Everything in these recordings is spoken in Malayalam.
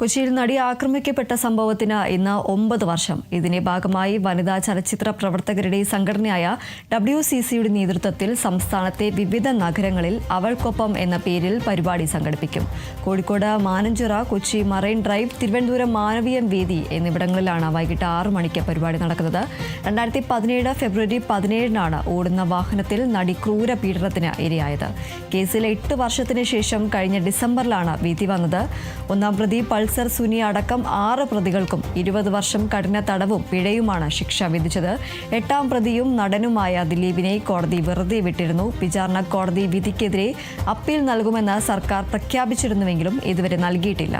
കൊച്ചിയിൽ നടി ആക്രമിക്കപ്പെട്ട സംഭവത്തിന് ഇന്ന് ഒമ്പത് വർഷം. ഇതിന്റെ ഭാഗമായി വനിതാ ചലച്ചിത്ര പ്രവർത്തകരുടെ സംഘടനയായ ഡബ്ല്യു സി സിയുടെ നേതൃത്വത്തിൽ സംസ്ഥാനത്തെ വിവിധ നഗരങ്ങളിൽ അവൾക്കൊപ്പം എന്ന പേരിൽ പരിപാടി സംഘടിപ്പിക്കും. കോഴിക്കോട് മാനഞ്ചിറ കൊച്ചി മറൈൻ ഡ്രൈവ് തിരുവനന്തപുരം മാനവീയം വേദി എന്നിവിടങ്ങളിലാണ് വൈകിട്ട് ആറു മണിക്ക് പരിപാടി നടക്കുന്നത്. രണ്ടായിരത്തി പതിനേഴ് ഫെബ്രുവരി പതിനേഴിനാണ് ഓടുന്ന വാഹനത്തിൽ നടി ക്രൂര പീഡനത്തിന് ഇരയായത്. കേസിൽ എട്ട് വർഷത്തിന് ശേഷം കഴിഞ്ഞ ഡിസംബറിലാണ് വിധി വന്നത്. ഒന്നാം പ്രതി പൾസർ സുനി അടക്കം ആറ് പ്രതികൾക്കും ഇരുപത് വർഷം കഠിന തടവും പിഴയുമാണ് ശിക്ഷ വിധിച്ചത്. എട്ടാം പ്രതിയും നടനുമായ ദിലീപിനെ കോടതി വെറുതെ വിട്ടിരുന്നു. വിചാരണ കോടതി വിധിക്കെതിരെ അപ്പീൽ നൽകുമെന്ന് സർക്കാർ പ്രഖ്യാപിച്ചിരുന്നുവെങ്കിലും ഇതുവരെ നൽകിയിട്ടില്ല.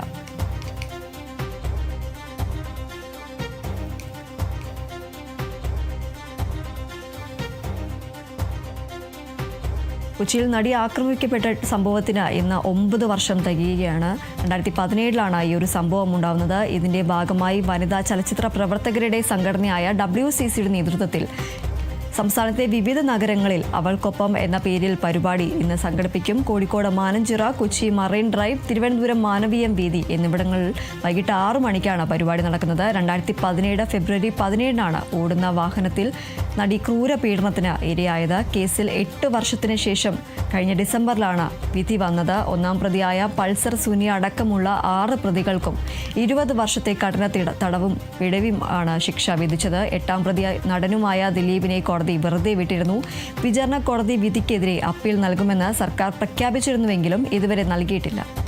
കൊച്ചിയിൽ നടി ആക്രമിക്കപ്പെട്ട സംഭവത്തിന് ഇന്ന് ഒമ്പത് വർഷം തികയുകയാണ്. രണ്ടായിരത്തി പതിനേഴിലാണ് ഈ ഒരു സംഭവം ഉണ്ടാകുന്നത് ഇതിന്റെ ഭാഗമായി വനിതാ ചലച്ചിത്ര പ്രവർത്തകരുടെ സംഘടനയായ ഡബ്ല്യു സി സിയുടെ നേതൃത്വത്തിൽ സംസ്ഥാനത്തെ വിവിധ നഗരങ്ങളിൽ അവൾക്കൊപ്പം എന്ന പേരിൽ പരിപാടി ഇന്ന് സംഘടിപ്പിക്കും. കോഴിക്കോട് മാനഞ്ചിറ കൊച്ചി മറൈൻ ഡ്രൈവ് തിരുവനന്തപുരം മാനവീയം വീതി എന്നിവിടങ്ങളിൽ വൈകിട്ട് ആറു മണിക്കാണ് പരിപാടി നടക്കുന്നത്. രണ്ടായിരത്തി പതിനേഴ് ഫെബ്രുവരി പതിനേഴിനാണ് ഓടുന്ന വാഹനത്തിൽ നടി ക്രൂര പീഡനത്തിന് ഇരയായത്. കേസിൽ എട്ട് വർഷത്തിന് ശേഷം കഴിഞ്ഞ ഡിസംബറിലാണ് വിധി വന്നത്. ഒന്നാം പ്രതിയായ പൾസർ സുനി അടക്കമുള്ള ആറ് പ്രതികൾക്കും ഇരുപത് വർഷത്തെ കഠിന തിട- തടവും പിഴവും ആണ് ശിക്ഷ വിധിച്ചത്. എട്ടാം പ്രതി നടനുമായ ദിലീപിനെ കോടതി വെറുതെ വിട്ടിരുന്നു. വിചാരണ കോടതി വിധിക്കെതിരെ അപ്പീൽ നൽകുമെന്ന് സർക്കാർ പ്രഖ്യാപിച്ചിരുന്നുവെങ്കിലും ഇതുവരെ നൽകിയിട്ടില്ല.